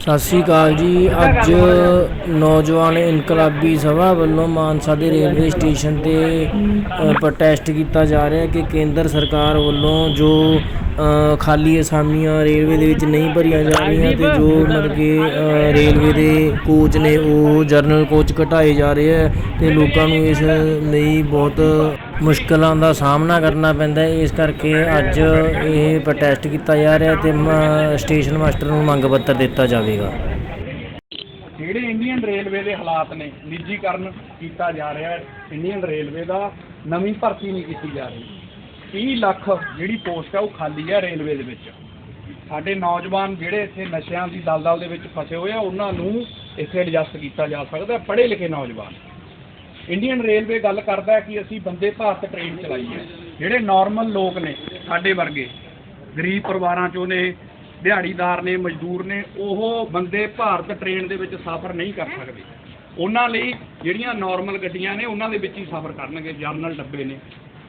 ਸਤਿ ਸ਼੍ਰੀ ਅਕਾਲ ਜੀ। ਅੱਜ ਨੌਜਵਾਨ ਇਨਕਲਾਬੀ ਸਭਾ ਵੱਲੋਂ ਮਾਨਸਾ ਦੇ ਰੇਲਵੇ ਸਟੇਸ਼ਨ ਤੇ ਪ੍ਰੋਟੈਸਟ ਕੀਤਾ ਜਾ ਰਿਹਾ ਹੈ ਕਿ ਕੇਂਦਰ ਸਰਕਾਰ ਵੱਲੋਂ ਜੋ ਖਾਲੀ ਅਸਾਮੀਆਂ ਰੇਲਵੇ ਦੇ ਵਿੱਚ ਨਹੀਂ ਭਰੀਆਂ ਜਾ ਰਹੀਆਂ ਤੇ ਜੋ ਮਤਲਬ ਕਿ ਰੇਲਵੇ ਦੇ ਕੋਚ ਨੇ ਉਹ ਜਰਨਲ ਕੋਚ ਘਟਾਏ ਜਾ ਰਹੇ ਹੈ ਤੇ ਲੋਕਾਂ ਨੂੰ ਇਸ ਲਈ ਬਹੁਤ ਮੁਸ਼ਕਲਾਂ ਦਾ ਸਾਹਮਣਾ ਕਰਨਾ ਪੈਂਦਾ ਹੈ। ਇਸ ਕਰਕੇ ਅੱਜ ਇਹ ਪ੍ਰੋਟੈਸਟ ਕੀਤਾ ਜਾ ਰਿਹਾ ਤੇ ਮ- ਸਟੇਸ਼ਨ ਮਾਸਟਰ ਨੂੰ ਮੰਗ ਪੱਤਰ ਦਿੱਤਾ ਜਾਵੇਗਾ। ਜਿਹੜੇ ਇੰਡੀਅਨ ਰੇਲਵੇ ਦੇ ਹਾਲਾਤ ਨੇ, ਨਿੱਜੀਕਰਨ ਕੀਤਾ ਜਾ ਰਿਹਾ ਹੈ। ਇੰਡੀਅਨ ਰੇਲਵੇ ਦਾ ਨਵੀਂ ਭਰਤੀ ਨਹੀਂ ਕੀਤੀ ਜਾ ਰਹੀ। 30 ਲੱਖ ਜਿਹੜੀ ਪੋਸਟ ਆ ਉਹ ਖਾਲੀ ਹੈ ਰੇਲਵੇ ਦੇ ਵਿੱਚ। ਸਾਡੇ ਨੌਜਵਾਨ ਜਿਹੜੇ ਇੱਥੇ ਨਸ਼ਿਆਂ ਦੀ ਦਲਦਲ ਦੇ ਵਿੱਚ ਫਸੇ ਹੋਏ ਆ, ਉਹਨਾਂ ਨੂੰ ਇੱਥੇ ਐਡਜਸਟ ਕੀਤਾ ਜਾ ਸਕਦਾ ਪੜ੍ਹੇ ਲਿਖੇ ਨੌਜਵਾਨ। ਇੰਡੀਅਨ ਰੇਲਵੇ ਗੱਲ ਕਰਦਾ ਹੈ ਕਿ ਅਸੀਂ ਬੰਦੇ ਭਾਰਤ ਟ੍ਰੇਨ ਚਲਾਈ ਹੈ ਜਿਹੜੇ ਨਾਰਮਲ ਲੋਕ ਨੇ ਸਾਡੇ ਵਰਗੇ ਗਰੀਬ ਪਰਿਵਾਰਾਂ ਚੋਂ ਨੇ ਦਿਹਾੜੀਦਾਰ ਨੇ ਮਜ਼ਦੂਰ ਨੇ ਉਹ ਬੰਦੇ ਭਾਰਤ ਟ੍ਰੇਨ ਦੇ ਵਿੱਚ ਸਫ਼ਰ ਨਹੀਂ ਕਰ ਸਕਦੇ। ਉਹਨਾਂ ਲਈ ਜਿਹੜੀਆਂ ਨਾਰਮਲ ਗੱਡੀਆਂ ਨੇ ਉਹਨਾਂ ਦੇ ਵਿੱਚ ਹੀ ਸਫ਼ਰ ਕਰਨਗੇ ਜਰਨਲ ਡੱਬੇ ਨੇ।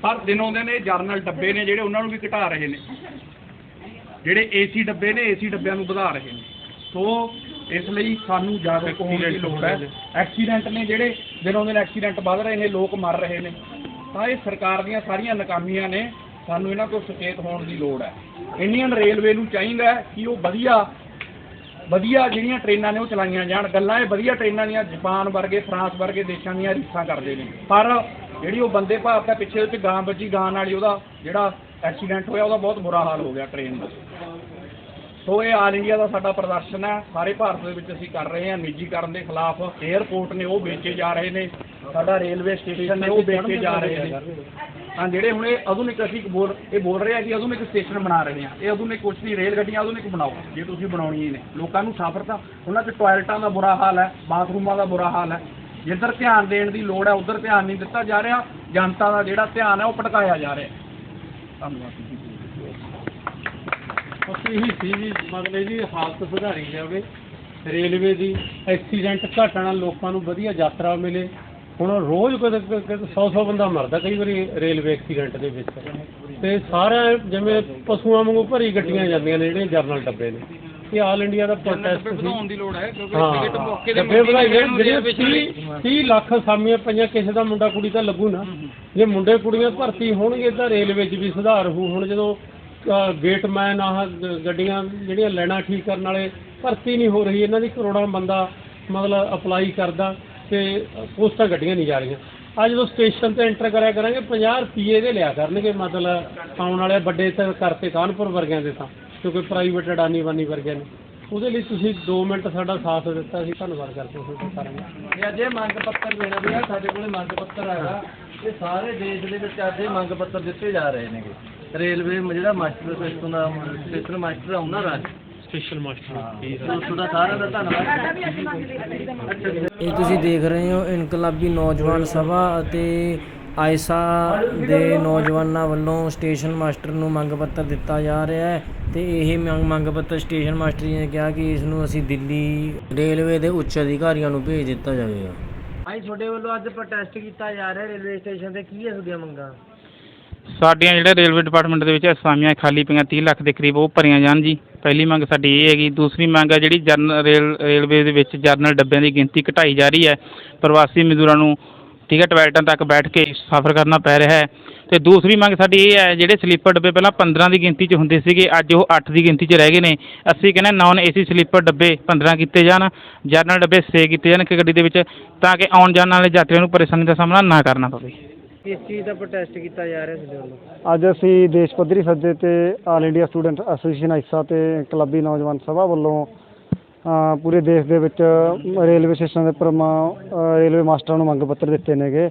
ਪਰ ਦਿਨੋਂ ਦਿਨ ਇਹ ਜਰਨਲ ਡੱਬੇ ਨੇ ਜਿਹੜੇ ਉਹਨਾਂ ਨੂੰ ਵੀ ਘਟਾ ਰਹੇ ਨੇ। ਜਿਹੜੇ ਏਸੀ ਡੱਬੇ ਨੇ ਏਸੀ ਡੱਬਿਆਂ ਨੂੰ ਵਧਾ ਰਹੇ ਨੇ। ਸੋ ਇਸ ਲਈ ਸਾਨੂੰ ਜਾਗਰੂਕ ਹੋਣ ਦੀ ਲੋੜ ਹੈ। ਐਕਸੀਡੈਂਟ ਨੇ ਜਿਹੜੇ ਦਿਨੋਂ ਦਿਨ ਐਕਸੀਡੈਂਟ ਵੱਧ ਰਹੇ ਨੇ, ਲੋਕ ਮਰ ਰਹੇ ਨੇ। ਤਾਂ ਇਹ ਸਰਕਾਰ ਦੀਆਂ ਸਾਰੀਆਂ ਨਾਕਾਮੀਆਂ ਨੇ, ਸਾਨੂੰ ਇਹਨਾਂ ਤੋਂ ਸੁਚੇਤ ਹੋਣ ਦੀ ਲੋੜ ਹੈ। ਇੰਡੀਅਨ ਰੇਲਵੇ ਨੂੰ ਚਾਹੀਦਾ ਕਿ ਉਹ ਵਧੀਆ ਵਧੀਆ ਜਿਹੜੀਆਂ ਟ੍ਰੇਨਾਂ ਨੇ ਉਹ ਚਲਾਈਆਂ ਜਾਣ। ਗੱਲਾਂ ਇਹ ਵਧੀਆ ਟ੍ਰੇਨਾਂ ਦੀਆਂ, ਜਾਪਾਨ ਵਰਗੇ, ਫਰਾਂਸ ਵਰਗੇ ਦੇਸ਼ਾਂ ਦੀਆਂ ਰੀਸਾਂ ਕਰਦੇ ਨੇ। ਪਰ ਜਿਹੜੀ ਉਹ ਬੰਦੇ ਭਾਰਤ ਹੈ ਪਿੱਛੇ ਵਿੱਚ ਗਾਂ ਵੱਜੀ, ਗਾਂ ਨਾਲ ਹੀ ਉਹਦਾ ਜਿਹੜਾ ਐਕਸੀਡੈਂਟ ਹੋਇਆ, ਉਹਦਾ ਬਹੁਤ ਬੁਰਾ ਹਾਲ ਹੋ ਗਿਆ ਟ੍ਰੇਨ ਦਾ। ਸੋ ਇਹ ਆਲ ਇੰਡੀਆ ਦਾ ਸਾਡਾ ਪ੍ਰਦਰਸ਼ਨ ਹੈ। ਸਾਰੇ ਭਾਰਤ ਦੇ ਵਿੱਚ ਅਸੀਂ ਕਰ ਰਹੇ ਹਾਂ ਨਿੱਜੀਕਰਨ ਦੇ ਖਿਲਾਫ। 에ਅਰਪੋਰਟ ਨੇ ਉਹ ਵੇਚੇ ਜਾ ਰਹੇ ਨੇ। ਸਾਡਾ ਰੇਲਵੇ ਸਟੇਸ਼ਨ ਨੇ ਉਹ ਵੇਚੇ ਜਾ ਰਹੇ ਨੇ। ਹਾਂ, ਜਿਹੜੇ ਹੁਣ ਇਹ ਆਧੁਨਿਕ ਅਸੀਂ ਬੋਲ ਇਹ ਬੋਲ ਰਹੇ ਆ ਕਿ ਆਧੁਨਿਕ ਸਟੇਸ਼ਨ ਬਣਾ ਰਹੇ ਆ। ਇਹ ਆਧੁਨਿਕ ਕੁਛ ਨਹੀਂ ਰੇਲ ਗੱਡੀਆਂ ਆਧੁਨਿਕ ਬਣਾਓ। ਜੇ ਤੁਸੀਂ ਬਣਾਉਣੀਆਂ ਨੇ। ਲੋਕਾਂ ਨੂੰ ਸਫ਼ਰ ਤਾਂ ਉਹਨਾਂ 'ਚ ਟਾਇਲਟਾਂ ਦਾ ਬੁਰਾ ਹਾਲ ਹੈ, ਬਾਥਰੂਮਾਂ ਦਾ ਬੁਰਾ ਹਾਲ ਹੈ। ਜਿੱਧਰ ਧਿਆਨ ਦੇਣ ਦੀ ਲੋੜ ਹੈ, ਉਧਰ ਧਿਆਨ ਨਹੀਂ ਦਿੱਤਾ ਜਾ ਰਿਹਾ। ਜਨਤਾ ਦਾ ਜਿਹੜਾ ਧਿਆਨ ਹੈ, ਉਹ ਭਟਕਾਇਆ ਜਾ ਰਿਹਾ। ਧੰਨਵਾਦ ਅਸੀਂ ਇਹੀ ਸੀ ਵੀ ਮਤਲਬ ਇਹਦੀ ਹਾਲਤ ਸੁਧਾਰੀ ਜਾਵੇ ਰੇਲਵੇ ਦੀ ਐਕਸੀਡੈਂਟ ਘਟਣ ਨਾਲ ਲੋਕਾਂ ਨੂੰ ਵਧੀਆ ਯਾਤਰਾ ਮਿਲੇ। ਹੁਣ ਰੋਜ਼ ਕਦੇ 100 100 ਬੰਦਾ ਮਰਦਾ ਕਈ ਵਾਰੀ ਰੇਲਵੇ ਐਕਸੀਡੈਂਟ ਦੇ ਵਿੱਚ। ਤੇ ਸਾਰਾ ਜਿਵੇਂ ਪਸ਼ੂਆਂ ਵਾਂਗੂ ਭਰੀ ਗੱਡੀਆਂ ਜਾਂਦੀਆਂ ਨੇ ਜਿਹੜੀਆਂ ਜਰਨਲ ਡੱਬੇ ਨੇ। ਇਹ ਆਲ ਇੰਡੀਆ ਦਾ ਪ੍ਰੋਟੈਸਟ ਸੀ। ਵਧਾਉਣ ਦੀ ਲੋੜ ਹੈ ਕਿਉਂਕਿ ਹਾਂ ਟਿਕਟ ਮੌਕੇ ਦੇ ਜਾਣ ਜਿਹੜੇ 30 30 ਲੱਖ ਅਸਾਮੀਆਂ ਪਈਆਂ ਕਿਸੇ ਦਾ ਮੁੰਡਾ ਕੁੜੀ ਤਾਂ ਲੱਗੂ ਨਾ। ਜੇ ਮੁੰਡੇ ਕੁੜੀਆਂ ਭਰਤੀ ਹੋਣਗੇ ਤਾਂ ਰੇਲਵੇ 'ਚ ਵੀ ਸੁਧਾਰ ਹੋਊ। ਹੁਣ ਜਦੋਂ ਗੇਟਮੈਨ ਆਹ ਗੱਡੀਆਂ ਜਿਹੜੀਆਂ ਲੈਣਾ ਠੀਕ ਕਰਨ ਵਾਲੇ, ਭਰਤੀ ਨਹੀਂ ਹੋ ਰਹੀ, ਇਹਨਾਂ ਦੀ ਕਰੋੜਾਂ ਬੰਦਾ ਮਤਲਬ ਅਪਲਾਈ ਕਰਦਾ ਤੇ ਪੋਸਟਾਂ ਗੱਡੀਆਂ ਨਹੀਂ ਜਾ ਰਹੀਆਂ। ਅੱਜ ਜਦੋਂ ਸਟੇਸ਼ਨ ਤੇ ਐਂਟਰ ਕਰਿਆ ਕਰਾਂਗੇ 50 ਰੁਪਏ ਦੇ ਲਿਆ ਕਰਨਗੇ, ਮਤਲਬ ਆਉਣ ਵਾਲੇ ਵੱਡੇ ਤਾਂ ਕਰਤੇ ਕਾਨਪੁਰ ਵਰਗਿਆਂ ਦੇ ਤਾਂ, ਕਿਉਂਕਿ ਪ੍ਰਾਈਵੇਟ ਅਡਾਨੀ ਵਾਨੀ ਵਰਗਿਆਂ ਨੇ। ਉਹਦੇ ਲਈ ਤੁਸੀਂ 2 ਮਿੰਟ ਸਾਡਾ ਸਾਥ ਦਿੱਤਾ ਅਸੀਂ ਧੰਨਵਾਦ ਕਰਦੇ ਹਾਂ ਤੁਹਾਡਾ ਕਰਾਂਗੇ ਇਹ ਮੰਗ ਪੱਤਰ ਦੇਣਾ ਵੀ ਆ, ਸਾਡੇ ਕੋਲੇ ਮੰਗ ਪੱਤਰ ਹੈਗਾ। ਇਹ ਸਾਰੇ ਦੇਸ਼ ਦੇ ਵਿੱਚ ਅੱਜ ਇਹ ਮੰਗ ਪੱਤਰ ਦਿੱਤੇ ਜਾ ਰਹੇ ਨੇਗੇ। ਰੇਲਵੇ ਮ- ਜਿਹੜਾ ਮਾਸਟਰ ਸਿਸਟਮ ਦਾ ਸਟੇਸ਼ਨ ਮਾਸਟਰ ਆ ਉਹਨਾਂ ਰਾਜ। ਸਟੇਸ਼ਨ ਮਾਸਟਰ ਤੁਹਾਡਾ ਸਾਰਿਆਂ ਦਾ ਧੰਨਵਾਦ। ਇਹ ਤੁਸੀਂ ਦੇਖ ਰਹੇ ਹੋ ਇਨਕਲਾਬੀ ਨੌਜਵਾਨ ਸਭਾ ਅਤੇ ਆਇਸਾ ਦੇ ਨੌਜਵਾਨਾਂ ਵੱਲੋਂ ਸਟੇਸ਼ਨ ਮਾਸਟਰ ਨੂੰ ਮੰਗ ਪੱਤਰ ਦਿੱਤਾ ਜਾ ਰਿਹਾ ਹੈ ਤੇ ਇਹ ਮੰਗ ਮੰਗ ਪੱਤਰ ਸਟੇਸ਼ਨ ਮਾਸਟਰ ਜੀ ਨੇ ਕਿਹਾ ਕਿ ਇਸ ਨੂੰ ਅਸੀਂ ਦਿੱਲੀ ਰੇਲਵੇ ਦੇ ਉੱਚ ਅਧਿਕਾਰੀਆਂ ਨੂੰ ਭੇਜ ਦਿੱਤਾ ਜਾਵੇਗਾ। ਭਾਈ ਤੁਹਾਡੇ ਵੱਲੋਂ ਅੱਜ ਪ੍ਰੋਟੈਸਟ ਕੀਤਾ ਜਾ ਰਿਹਾ ਰੇਲਵੇ ਸਟੇਸ਼ਨ ਤੇ। ਕੀ ਹੈ ਤੁਹਾਡੀਆਂ ਮੰਗਾਂ? ਸਾਡੀਆਂ ਜਿਹੜੇ ਰੇਲਵੇ ਡਿਪਾਰਟਮੈਂਟ ਦੇ ਵਿੱਚ ਅਸਾਮੀਆਂ ਖਾਲੀ ਪਈਆਂ, ਤੀਹ ਲੱਖ ਦੇ ਕਰੀਬ, ਉਹ ਭਰੀਆਂ ਜਾਣ ਜੀ। ਪਹਿਲੀ ਮੰਗ ਸਾਡੀ ਇਹ ਹੈਗੀ। ਦੂਸਰੀ ਮੰਗ ਹੈ ਜਿਹੜੀ ਜਰਨਲ ਰੇਲ, ਰੇਲਵੇ ਦੇ ਵਿੱਚ ਜਰਨਲ ਡੱਬਿਆਂ ਦੀ ਗਿਣਤੀ ਘਟਾਈ ਜਾ ਰਹੀ ਹੈ। ਪ੍ਰਵਾਸੀ ਮਜ਼ਦੂਰਾਂ ਨੂੰ ਠੀਕ ਹੈ ਟੋਇਲਟਾਂ ਤੱਕ ਬੈਠ ਕੇ ਸਫ਼ਰ ਕਰਨਾ ਪੈ ਰਿਹਾ ਹੈ। ਅਤੇ ਦੂਸਰੀ ਮੰਗ ਸਾਡੀ ਇਹ ਹੈ, ਜਿਹੜੇ ਸਲੀਪਰ ਡੱਬੇ ਪਹਿਲਾਂ 15 ਦੀ ਗਿਣਤੀ 'ਚ ਹੁੰਦੇ ਸੀਗੇ, ਅੱਜ ਉਹ ਅੱਠ ਦੀ ਗਿਣਤੀ 'ਚ ਰਹਿ ਗਏ ਨੇ। ਅਸੀਂ ਕਹਿੰਦੇ ਨੌਨ ਏ ਸੀ ਸਲੀਪਰ ਡੱਬੇ 15 ਕੀਤੇ ਜਾਣ, ਜਰਨਲ ਡੱਬੇ ਛੇ ਕੀਤੇ ਜਾਣ ਇੱਕ ਗੱਡੀ ਦੇ ਵਿੱਚ, ਤਾਂ ਕਿ ਆਉਣ ਜਾਣ ਵਾਲੇ ਯਾਤਰੀਆਂ ਨੂੰ ਪਰੇਸ਼ਾਨੀ ਦਾ ਸਾਹਮਣਾ ਨਾ ਕਰਨਾ ਪਵੇ। ਕਿਸ ਚੀਜ਼ ਦਾ ਪ੍ਰੋਟੈਸਟ ਕੀਤਾ ਜਾ ਰਿਹਾ ਤੁਹਾਡੇ ਵੱਲੋਂ ਅੱਜ ਅਸੀਂ ਦੇਸ਼ ਪੱਧਰੀ ਸੱਦੇ ਤੇ all India student association AISA ਤੇ ਕਲੱਬੀ ਨੌਜਵਾਨ ਸਭਾ ਵੱਲੋਂ ਅ, ਪੂਰੇ ਦੇਸ਼ ਦੇ ਵਿੱਚ ਰੇਲਵੇ ਸਟੇਸ਼ਨ ਦੇ ਉੱਪਰ ਰੇਲਵੇ ਮਾਸਟਰਾਂ ਨੂੰ ਮੰਗ ਪੱਤਰ ਦਿੱਤੇ ਨੇਗੇ।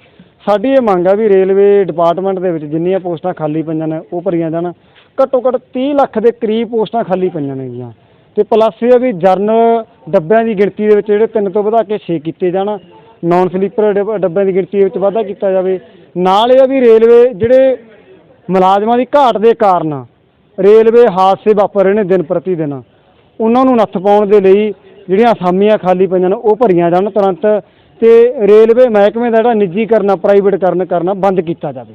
ਸਾਡੀ ਇਹ ਮੰਗ ਆ ਵੀ ਰੇਲਵੇ ਡਿਪਾਰਟਮੈਂਟ ਦੇ ਵਿੱਚ ਜਿੰਨੀਆਂ ਪੋਸਟਾਂ ਖਾਲੀ ਪਈਆਂ ਨੇ ਉਹ ਭਰੀਆਂ ਜਾਣ। ਘੱਟੋ ਘੱਟ 30 ਲੱਖ ਦੇ ਕਰੀਬ ਪੋਸਟਾਂ ਖਾਲੀ ਪਈਆਂ ਨੇਗੀਆਂ। ਤੇ ਪਲੱਸ ਇਹ ਆ ਵੀ ਜਰਨਲ ਡੱਬਿਆਂ ਦੀ ਗਿਣਤੀ ਦੇ ਵਿੱਚ ਜਿਹੜੇ ਤਿੰਨ ਤੋਂ ਵਧਾ ਕੇ 6 ਕੀਤੇ ਜਾਣ। ਨਾਨ ਸਲੀਪਰ ਡੱਬ- ਡੱਬਿਆਂ ਦੀ ਗਿਣਤੀ ਵਿੱਚ ਵਾਧਾ ਕੀਤਾ ਜਾਵੇ। ਨਾਲ ਇਹ ਆ ਵੀ ਰੇਲਵੇ ਜਿਹੜੇ ਮੁਲਾਜ਼ਮਾਂ ਦੀ ਘਾਟ ਦੇ ਕਾਰਨ ਰੇਲਵੇ ਹਾਦਸੇ ਵਾਪਰ ਰਹੇ ਨੇ ਦਿਨ ਪ੍ਰਤੀ ਦਿਨ। ਉਹਨਾਂ ਨੂੰ ਨੱਥ ਪਾਉਣ ਦੇ ਲਈ ਜਿਹੜੀਆਂ ਅਸਾਮੀਆਂ ਖਾਲੀ ਪਈਆਂ ਨੇ, ਉਹ ਭਰੀਆਂ ਜਾਣ ਤੁਰੰਤ ਤੇ ਰੇਲਵੇ ਮਹਿਕਮੇ ਦਾ ਜਿਹੜਾ ਨਿੱਜੀਕਰਨ ਪ੍ਰਾਈਵੇਟ ਕਰਨ ਕਰਨਾ ਬੰਦ ਕੀਤਾ ਜਾਵੇ।